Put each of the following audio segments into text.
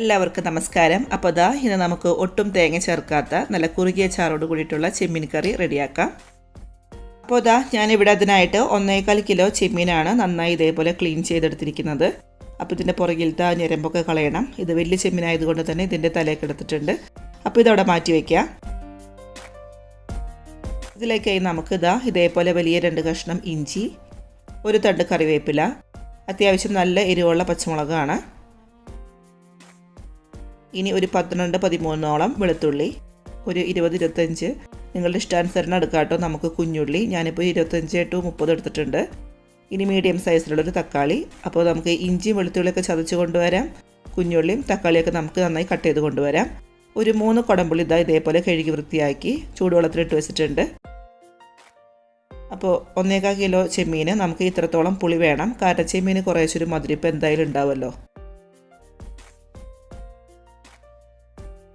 എല്ലാവർക്കും നമസ്കാരം. അപ്പോൾ ദാ ഇന്ന് നമുക്ക് ഒട്ടും തേങ്ങ ചേർക്കാത്ത നല്ല കുറുകിയ ചാറോട് കൂടിയിട്ടുള്ള ചെമ്മീൻ കറി റെഡിയാക്കാം. അപ്പോൾ ദാ ഞാനിവിടെ അതിനായിട്ട് ഒന്നേകാൽ കിലോ ചെമ്മീനാണ് നന്നായി ഇതേപോലെ ക്ലീൻ ചെയ്തെടുത്തിരിക്കുന്നത്. അപ്പോൾ ഇതിന്റെ പുറകിലത്തെ ഞരമ്പൊക്കെ കളയണം. ഇത് വലിയ ചെമ്മീനായതുകൊണ്ട് തന്നെ ഇതിന്റെ തലയൊക്കെ എടുത്തിട്ടുണ്ട്. അപ്പോൾ ഇതവിടെ മാറ്റി വയ്ക്കാം. ഇതിലേക്കായി നമുക്ക് ഇതാ ഇതേപോലെ വലിയ രണ്ട് കഷ്ണം ഇഞ്ചി ഒരു തണ്ട് കറിവേപ്പില അത്യാവശ്യം നല്ല എരിവുള്ള പച്ചമുളകാണ്. ഇനി ഒരു പന്ത്രണ്ട് പതിമൂന്നോളം വെളുത്തുള്ളി ഒരു ഇരുപത് ഇരുപത്തഞ്ച്. നിങ്ങളുടെ ഇഷ്ടാനുസരണം എടുക്കാട്ടോ നമുക്ക് കുഞ്ഞുള്ളി ഞാനിപ്പോൾ ഇരുപത്തഞ്ച് ടു മുപ്പത് എടുത്തിട്ടുണ്ട്. ഇനി മീഡിയം സൈസിലുള്ളൊരു തക്കാളി. അപ്പോൾ നമുക്ക് ഇഞ്ചിയും വെളുത്തുള്ളിയൊക്കെ ചതച്ച് കൊണ്ടുവരാം. കുഞ്ഞുള്ളിയും തക്കാളിയൊക്കെ നമുക്ക് നന്നായി കട്ട് ചെയ്ത് കൊണ്ടുവരാം. ഒരു മൂന്ന് കുടമ്പുള്ളി ഇതാ ഇതേപോലെ കഴുകി വൃത്തിയാക്കി ചൂടുവെള്ളത്തിലിട്ട് വെച്ചിട്ടുണ്ട്. അപ്പോൾ ഒന്നേകാൽ കിലോ ചെമ്മീന് നമുക്ക് ഇത്രത്തോളം പുളി വേണം. കാരണം ചെമ്മീന് കുറേശ്ശൊരു മധുരിപ്പ് എന്തായാലും ഉണ്ടാവുമല്ലോ.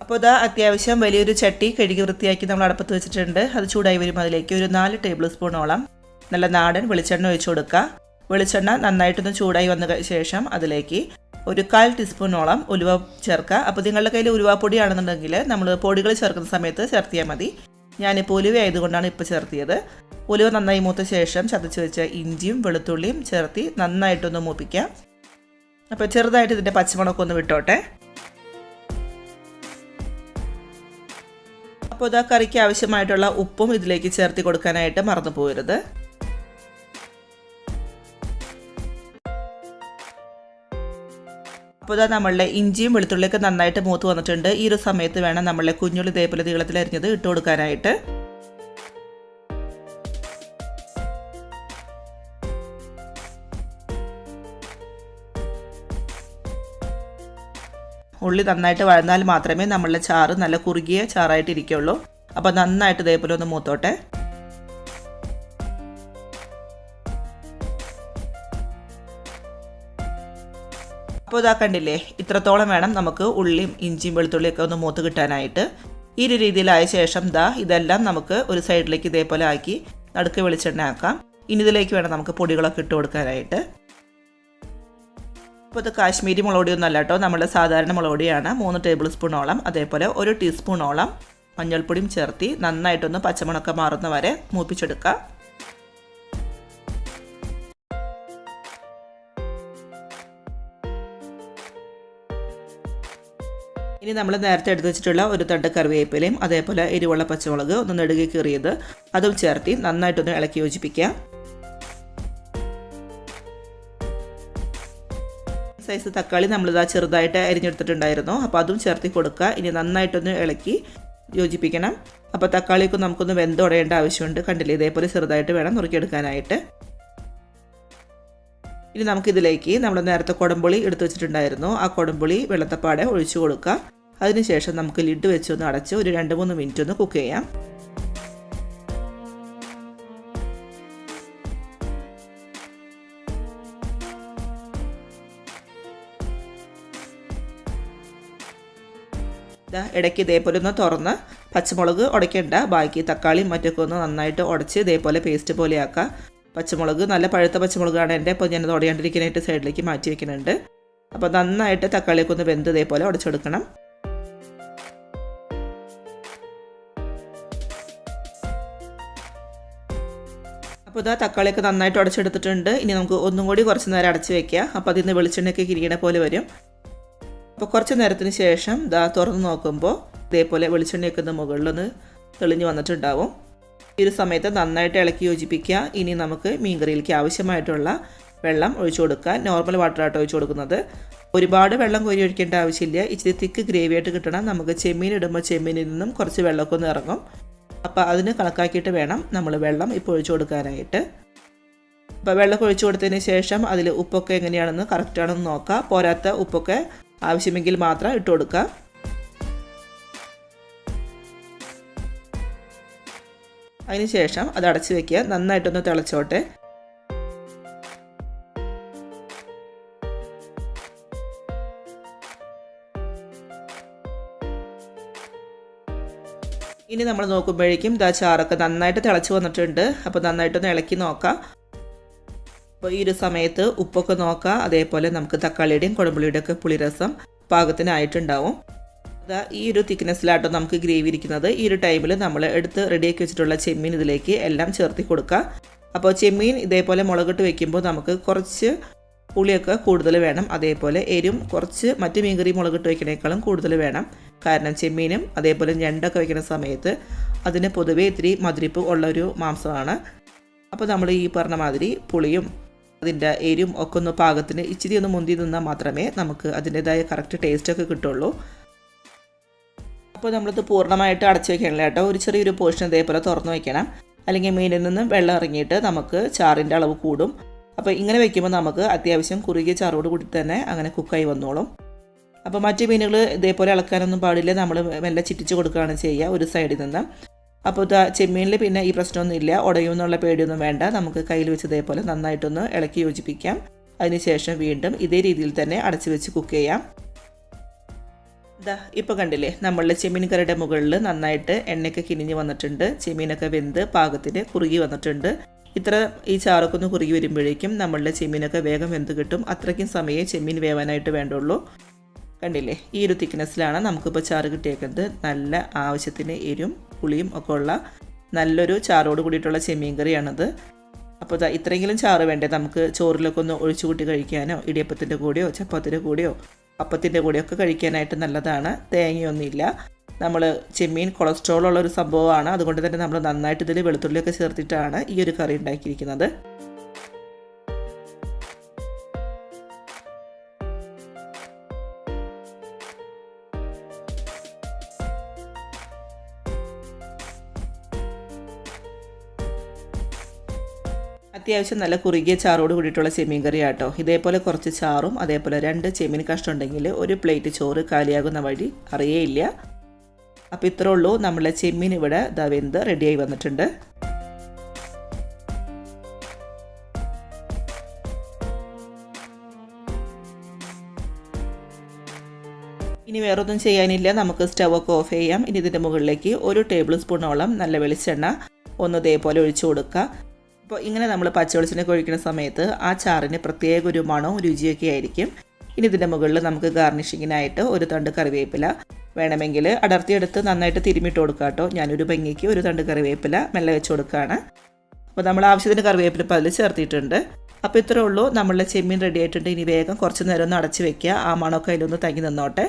അപ്പോൾ ഇതാ അത്യാവശ്യം വലിയൊരു ചട്ടി കഴുകി വൃത്തിയാക്കി നമ്മൾ അടുപ്പത്ത് വെച്ചിട്ടുണ്ട്. അത് ചൂടായി വരുമ്പോൾ അതിലേക്ക് ഒരു നാല് ടേബിൾ സ്പൂണോളം നല്ല നാടൻ വെളിച്ചെണ്ണ ഒഴിച്ചു കൊടുക്കുക. വെളിച്ചെണ്ണ നന്നായിട്ടൊന്ന് ചൂടായി വന്ന ശേഷം അതിലേക്ക് ഒരു കാൽ ടീസ്പൂണോളം ഉലുവ ചേർക്കുക. അപ്പോൾ നിങ്ങളുടെ കയ്യിൽ ഉലുവാപ്പൊടിയാണെന്നുണ്ടെങ്കിൽ നമ്മൾ പൊടികൾ ചേർക്കുന്ന സമയത്ത് ചേർത്തിയാൽ മതി. ഞാനിപ്പോൾ ഉലുവ ആയതുകൊണ്ടാണ് ഇപ്പോൾ ചേർത്തിയത്. ഉലുവ നന്നായി മൂത്ത ശേഷം ചതച്ച് വെച്ച ഇഞ്ചിയും വെളുത്തുള്ളിയും ചേർത്തി നന്നായിട്ടൊന്ന് മൂപ്പിക്കാം. അപ്പോൾ ചെറുതായിട്ട് ഇതിന്റെ പച്ചമുളകൊക്കെ ഒന്ന് വിട്ടോട്ടെ. അപ്പോൾ ഇതാ കറിക്ക് ആവശ്യമായിട്ടുള്ള ഉപ്പും ഇതിലേക്ക് ചേർത്ത് കൊടുക്കാനായിട്ട് മറന്നു പോകരുത് അപ്പോൾ ഇതാ നമ്മളുടെ ഇഞ്ചിയും വെളുത്തുള്ളിയൊക്കെ നന്നായിട്ട് മൂത്ത് വന്നിട്ടുണ്ട്. ഈ ഒരു സമയത്ത് വേണം നമ്മളെ കുഞ്ഞുള്ളി ഇതേപോലെ നീളത്തിലരിഞ്ഞത് ഇട്ട് കൊടുക്കാനായിട്ട്. ഉള്ളി നന്നായിട്ട് വഴന്നാൽ മാത്രമേ നമ്മളുടെ ചാറ് നല്ല കുറുകിയ ചാറായിട്ട് ഇരിക്കുള്ളൂ. അപ്പോൾ നന്നായിട്ട് ഇതേപോലെ ഒന്ന് മൂത്തോട്ടെ. അപ്പോൾ ഇതാ കണ്ടില്ലേ ഇത്രത്തോളം വേണം നമുക്ക് ഉള്ളിയും ഇഞ്ചിയും വെളുത്തുള്ളിയൊക്കെ ഒന്ന് മൂത്ത് കിട്ടാനായിട്ട്. ഈ ഒരു രീതിയിലായ ശേഷം ദാ ഇതെല്ലാം നമുക്ക് ഒരു സൈഡിലേക്ക് ഇതേപോലെ ആക്കി നടുക്ക് വെളിച്ചെണ്ണ ആക്കാം. ഇനി ഇതിലേക്ക് വേണം നമുക്ക് പൊടികളൊക്കെ ഇട്ട് കൊടുക്കാനായിട്ട്. അപ്പോൾ ഇത് കാശ്മീരി മുളകൊടിയൊന്നും അല്ല കേട്ടോ. നമ്മുടെ സാധാരണ മുളകൊടിയാണ്. മൂന്ന് ടേബിൾ സ്പൂണോളം അതേപോലെ ഒരു ടീസ്പൂണോളം മഞ്ഞൾപ്പൊടിയും ചേർത്തി നന്നായിട്ടൊന്ന് പച്ചമുളക്ക മാറുന്ന വരെ മൂപ്പിച്ചെടുക്കുക. ഇനി നമ്മൾ നേരത്തെ എടുത്ത് വെച്ചിട്ടുള്ള ഒരു തണ്ട് കറിവേപ്പിലയും അതേപോലെ എരിവുള്ള പച്ചമുളക് ഒന്ന് നെടുകി കീറിയത്. അതും ചേർത്തി നന്നായിട്ടൊന്ന് ഇളക്കി യോജിപ്പിക്കുക. സൈസ് തക്കാളി നമ്മളിതാ ചെറുതായിട്ട് അരിഞ്ഞെടുത്തിട്ടുണ്ടായിരുന്നു. അപ്പോൾ അതും ചേർത്തി കൊടുക്കുക. ഇനി നന്നായിട്ടൊന്ന് ഇളക്കി യോജിപ്പിക്കണം. അപ്പോൾ തക്കാളിയൊക്കെ നമുക്കൊന്ന് വെന്തുടയേണ്ട ആവശ്യമുണ്ട്. കണ്ടില്ലേ? ഇതേപോലെ ചെറുതായിട്ട് വേണം നുറുക്കിയെടുക്കാനായിട്ട്. ഇനി നമുക്കിതിലേക്ക് നമ്മൾ നേരത്തെ കുടംപുളി എടുത്തു വെച്ചിട്ടുണ്ടായിരുന്നു. ആ കുടംപുളി വെള്ളത്തപ്പാടെ ഒഴിച്ചു കൊടുക്കുക. അതിനുശേഷം നമുക്ക് ലിഡ് വെച്ചൊന്ന് അടച്ച് ഒരു രണ്ട് മൂന്ന് മിനിറ്റ് ഒന്ന് കുക്ക് ചെയ്യാം. ഇടയ്ക്ക് ഇതേപോലെ ഒന്ന് തുറന്ന് പച്ചമുളക് ഉടയ്ക്കേണ്ട ബാക്കി തക്കാളിയും മറ്റൊക്കെ ഒന്ന് നന്നായിട്ട് ഉടച്ച് ഇതേപോലെ പേസ്റ്റ് പോലെയാക്കുക പച്ചമുളക് നല്ല പഴുത്ത പച്ചമുളകാണ് എന്റെ. അപ്പോൾ ഞാനത് ഉടയാണ്ടിരിക്കാനായിട്ട് സൈഡിലേക്ക് മാറ്റി വെക്കുന്നുണ്ട് അപ്പോൾ നന്നായിട്ട് തക്കാളിയൊക്കെ ഒന്ന് വെന്ത് ഇതേപോലെ ഉടച്ചെടുക്കണം അപ്പോൾ ഇതാ തക്കാളിയൊക്കെ നന്നായിട്ട് ഉടച്ചെടുത്തിട്ടുണ്ട് ഇനി നമുക്ക് ഒന്നും കൂടി കുറച്ച് നേരം അടച്ച് വെക്കുക അപ്പോൾ അതിൽ നിന്ന് വെളിച്ചെണ്ണയൊക്കെ കിരിയണ പോലെ വരും. അപ്പോൾ കുറച്ച് നേരത്തിന് ശേഷം ദാ തുറന്ന് നോക്കുമ്പോൾ ഇതേപോലെ വെളിച്ചെണ്ണയൊക്കെ ഒന്ന് മുകളിലൊന്ന് തെളിഞ്ഞ് വന്നിട്ടുണ്ടാവും. ഈ ഒരു സമയത്ത് നന്നായിട്ട് ഇളക്കി യോജിപ്പിക്കുക. ഇനി നമുക്ക് മീൻകറിയിലേക്ക് ആവശ്യമായിട്ടുള്ള വെള്ളം ഒഴിച്ചു കൊടുക്കുക. നോർമൽ വാട്ടറായിട്ട് ഒഴിച്ചു കൊടുക്കുന്നത്. ഒരുപാട് വെള്ളം കോരി ഒഴിക്കേണ്ട ആവശ്യമില്ല. ഇച്ചിരി തിക്ക് ഗ്രേവി ആയിട്ട് കിട്ടണം. നമുക്ക് ചെമ്മീൻ ഇടുമ്പോൾ ചെമ്മീനിൽ നിന്നും കുറച്ച് വെള്ളമൊക്കെ ഒന്ന് ഇറങ്ങും. അപ്പോൾ അതിന് കണക്കാക്കിയിട്ട് വേണം നമ്മൾ വെള്ളം ഇപ്പോൾ ഒഴിച്ചു കൊടുക്കാനായിട്ട്. അപ്പോൾ വെള്ളം ഒഴിച്ചു കൊടുത്തതിന് ശേഷം അതിൽ ഉപ്പൊക്കെ എങ്ങനെയാണെന്ന് കറക്റ്റാണെന്ന് നോക്കുക പോരാത്ത ഉപ്പൊക്കെ ആവശ്യമെങ്കിൽ മാത്രം ഇട്ട് കൊടുക്കുക. അതിനുശേഷം അത് അടച്ചു വെക്കുക. നന്നായിട്ടൊന്ന് തിളച്ചോട്ടെ. ഇനി നമ്മൾ നോക്കുമ്പോഴേക്കും ദാ ചാറൊക്കെ നന്നായിട്ട് തിളച്ച് വന്നിട്ടുണ്ട്. അപ്പോൾ നന്നായിട്ടൊന്ന് ഇളക്കി നോക്കാം. അപ്പോൾ ഈ ഒരു സമയത്ത് ഉപ്പൊക്കെ നോക്കാം. അതേപോലെ നമുക്ക് തക്കാളിയുടെയും കുടമ്പുളിയുടെയൊക്കെ പുളിരസം പാകത്തിനായിട്ടുണ്ടാവും അതാ ഈ ഒരു തിക്നെസ്സിലാട്ടോ നമുക്ക് ഗ്രേവി ഇരിക്കുന്നത്. ഈ ഒരു ടൈമിൽ നമ്മൾ എടുത്ത് റെഡിയാക്കി വെച്ചിട്ടുള്ള ചെമ്മീൻ ഇതിലേക്ക് എല്ലാം ചേർത്തി കൊടുക്കുക അപ്പോൾ ചെമ്മീൻ ഇതേപോലെ മുളകിട്ട് വെക്കുമ്പോൾ നമുക്ക് കുറച്ച് പുളിയൊക്കെ കൂടുതൽ വേണം. അതേപോലെ എരും കുറച്ച് മറ്റു മീൻകറി മുളകിട്ട് വയ്ക്കുന്നേക്കാളും കൂടുതൽ വേണം. കാരണം ചെമ്മീനും അതേപോലെ ഞണ്ടൊക്കെ വയ്ക്കുന്ന സമയത്ത് അതിന് പൊതുവേ ഇത്തിരി മധുരിപ്പ് ഉള്ളൊരു മാംസമാണ്. അപ്പോൾ നമ്മൾ ഈ പറഞ്ഞ മാതിരി പുളിയും അതിന്റെ എരിവും ഒക്കെ ഒന്ന് പാകത്തിന് ഇച്ചിരി ഒന്ന് മുന്തി നിന്നാൽ മാത്രമേ നമുക്ക് അതിന്റെതായ കറക്റ്റ് ടേസ്റ്റൊക്കെ കിട്ടുള്ളൂ. അപ്പോൾ നമ്മളിത് പൂർണമായിട്ട് അടച്ചു വെക്കണില്ല കേട്ടോ? ഒരു ചെറിയൊരു പോർഷൻ ഇതേപോലെ തുറന്നു വെക്കണം. അല്ലെങ്കിൽ മീനിൽ നിന്നും വെള്ളം ഇറങ്ങിയിട്ട് നമുക്ക് ചാറിന്റെ അളവ് കൂടും. അപ്പോൾ ഇങ്ങനെ വെക്കുമ്പോൾ നമുക്ക് അത്യാവശ്യം കുറുകിയ ചാറോട് കൂടി തന്നെ അങ്ങനെ കുക്കായി വന്നോളും. അപ്പോൾ മറ്റു മീനുകൾ ഇതേപോലെ ഇളക്കാനൊന്നും പാടില്ല. നമ്മൾ മെല്ലെ ചിറ്റിച്ച് കൊടുക്കുകയാണ് ചെയ്യുക ഒരു സൈഡിൽ നിന്ന്. അപ്പോൾ ഇതാ ചെമ്മീനിൽ പിന്നെ ഈ പ്രശ്നമൊന്നും ഇല്ല. ഉടയുമെന്നുള്ള പേടിയൊന്നും വേണ്ട. നമുക്ക് കയ്യിൽ വെച്ചതേപോലെ നന്നായിട്ടൊന്ന് ഇളക്കി യോജിപ്പിക്കാം. അതിനുശേഷം വീണ്ടും ഇതേ രീതിയിൽ തന്നെ അടച്ചു വെച്ച് കുക്ക് ചെയ്യാം. ഇതാ ഇപ്പോൾ കണ്ടില്ലേ? നമ്മളുടെ ചെമ്മീൻ കറിയുടെ മുകളിൽ നന്നായിട്ട് എണ്ണയൊക്കെ കിനിഞ്ഞ് വന്നിട്ടുണ്ട്. ചെമ്മീനൊക്കെ വെന്ത് പാകത്തിന് കുറുകി വന്നിട്ടുണ്ട്. ഇത്ര ഈ ചാറൊക്കെ ഒന്ന് കുറുകി വരുമ്പോഴേക്കും നമ്മളുടെ ചെമ്മീനൊക്കെ വേഗം വെന്ത് കിട്ടും. അത്രയ്ക്കും സമയം ചെമ്മീൻ വേവാനായിട്ട് വേണ്ടുള്ളൂ. കണ്ടില്ലേ? ഈ ഒരു തിക്നെസ്സിലാണ് നമുക്കിപ്പോൾ ചാറ് കിട്ടിയേക്കുന്നത്. നല്ല ആവശ്യത്തിന് എരും പുളിയും ഒക്കെ ഉള്ള നല്ലൊരു ചാറോട് കൂടിയിട്ടുള്ള ചെമ്മീൻ കറിയാണത്. അപ്പോൾ ഇതാ ഇത്രയെങ്കിലും ചാറ് വേണ്ടേ? നമുക്ക് ചോറിലൊക്കെ ഒന്ന് ഒഴിച്ചു കൂട്ടി കഴിക്കാനോ? ഇടിയപ്പത്തിന്റെ കൂടെയോ? ചപ്പാത്തിന്റെ കൂടെയോ? അപ്പത്തിന്റെ കൂടെയോ ഒക്കെ കഴിക്കാനായിട്ട് നല്ലതാണ്. തേങ്ങയൊന്നുമില്ല. നമ്മൾ ചെമ്മീൻ കൊളസ്ട്രോൾ ഉള്ള ഒരു സംഭവമാണ്. അതുകൊണ്ട് തന്നെ നമ്മൾ നന്നായിട്ട് ഇതിൽ വെളുത്തുള്ളിയൊക്കെ ചേർത്തിട്ടാണ് ഈ ഒരു കറി ഉണ്ടാക്കിയിരിക്കുന്നത്. അത്യാവശ്യം നല്ല കുറുകിയ ചാറോട് കൂടിയിട്ടുള്ള ചെമ്മീൻ കറി ആട്ടോ ഇതേപോലെ കുറച്ച് ചാറും അതേപോലെ രണ്ട് ചെമ്മീൻ കഷ്ണം ഉണ്ടെങ്കിൽ ഒരു പ്ലേറ്റ് ചോറ് കാലിയാകുന്ന വഴി അറിയേയില്ല. അപ്പോൾ ഇത്രേ ഉള്ളൂ. നമ്മളെ ചെമ്മീൻ ഇവിടെ ദവെന്ത് വെന്ത് റെഡിയായി വന്നിട്ടുണ്ട്. ഇനി വേറൊന്നും ചെയ്യാനില്ല. നമുക്ക് സ്റ്റവ് ഒക്കെ ഓഫ് ചെയ്യാം. ഇനി ഇതിന്റെ മുകളിലേക്ക് ഒരു ടേബിൾ സ്പൂണോളം നല്ല വെളിച്ചെണ്ണ ഒന്ന് ഇതേപോലെ ഒഴിച്ചു കൊടുക്കുക അപ്പോൾ ഇങ്ങനെ നമ്മൾ പച്ചവെളിച്ചെണ്ണ ഒഴിക്കുന്ന സമയത്ത് ആ ചാറിന് പ്രത്യേക ഒരു മണവും രുചിയൊക്കെ ആയിരിക്കും. ഇനി ഇതിന്റെ മുകളിൽ നമുക്ക് ഗാർണിഷിങ്ങിനായിട്ട് ഒരു തണ്ട് കറിവേപ്പില വേണമെങ്കിൽ അടർത്തിയെടുത്ത് നന്നായിട്ട് തിരുമിട്ട് കൊടുക്കുക കേട്ടോ. ഞാനൊരു ഭംഗിക്ക് ഒരു തണ്ട് കറിവേപ്പില മെല്ലെ വെച്ച് കൊടുക്കുകയാണ് അപ്പോൾ നമ്മൾ ആവശ്യത്തിന് കറിവേപ്പില ഇപ്പോൾ അതിൽ ചേർത്തിട്ടുണ്ട് അപ്പോൾ ഇത്രേ ഉള്ളൂ. നമ്മളുടെ ചെമ്മീൻ റെഡി ആയിട്ടുണ്ട്. ഇനി വേഗം കുറച്ച് നേരം ഒന്ന് അടച്ച് വെക്കുക. ആ മണമൊക്കെ അതിലൊന്ന് തങ്ങി നിന്നോട്ടെ.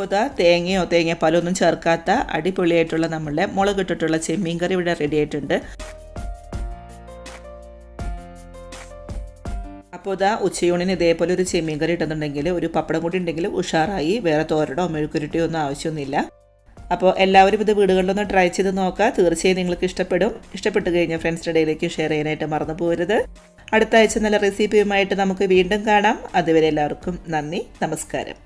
അപ്പോൾ ഇതാ തേങ്ങയോ തേങ്ങാപ്പാലോ ഒന്നും ചേർക്കാത്ത അടിപൊളിയായിട്ടുള്ള നമ്മളുടെ മുളകിട്ടിട്ടുള്ള ചെമ്മീൻ കറി ഇവിടെ റെഡി ആയിട്ടുണ്ട്. അപ്പോൾ ഇതാ ഉച്ചയൂണിന് ഇതേപോലെ ഒരു ചെമ്മീൻ കറി ഇട്ടുന്നുണ്ടെങ്കിൽ ഒരു പപ്പടം കൂടി ഉണ്ടെങ്കിൽ ഉഷാറായി. വേറെ തോരടോ മെഴുക്കുരുട്ടിയോ ഒന്നും ആവശ്യമൊന്നുമില്ല. അപ്പോൾ എല്ലാവരും ഇത് വീടുകളിലൊന്ന് ട്രൈ ചെയ്ത് നോക്കുക. തീർച്ചയായും നിങ്ങൾക്ക് ഇഷ്ടപ്പെടും. ഇഷ്ടപ്പെട്ട് കഴിഞ്ഞാൽ ഫ്രണ്ട്സിന്റെ ഇടയിലേക്ക് ഷെയർ ചെയ്യാനായിട്ട് മറന്നു പോകരുത്. അടുത്ത ആഴ്ച നല്ല റെസിപ്പിയുമായിട്ട് നമുക്ക് വീണ്ടും കാണാം. അതുവരെ എല്ലാവർക്കും നന്ദി. നമസ്കാരം.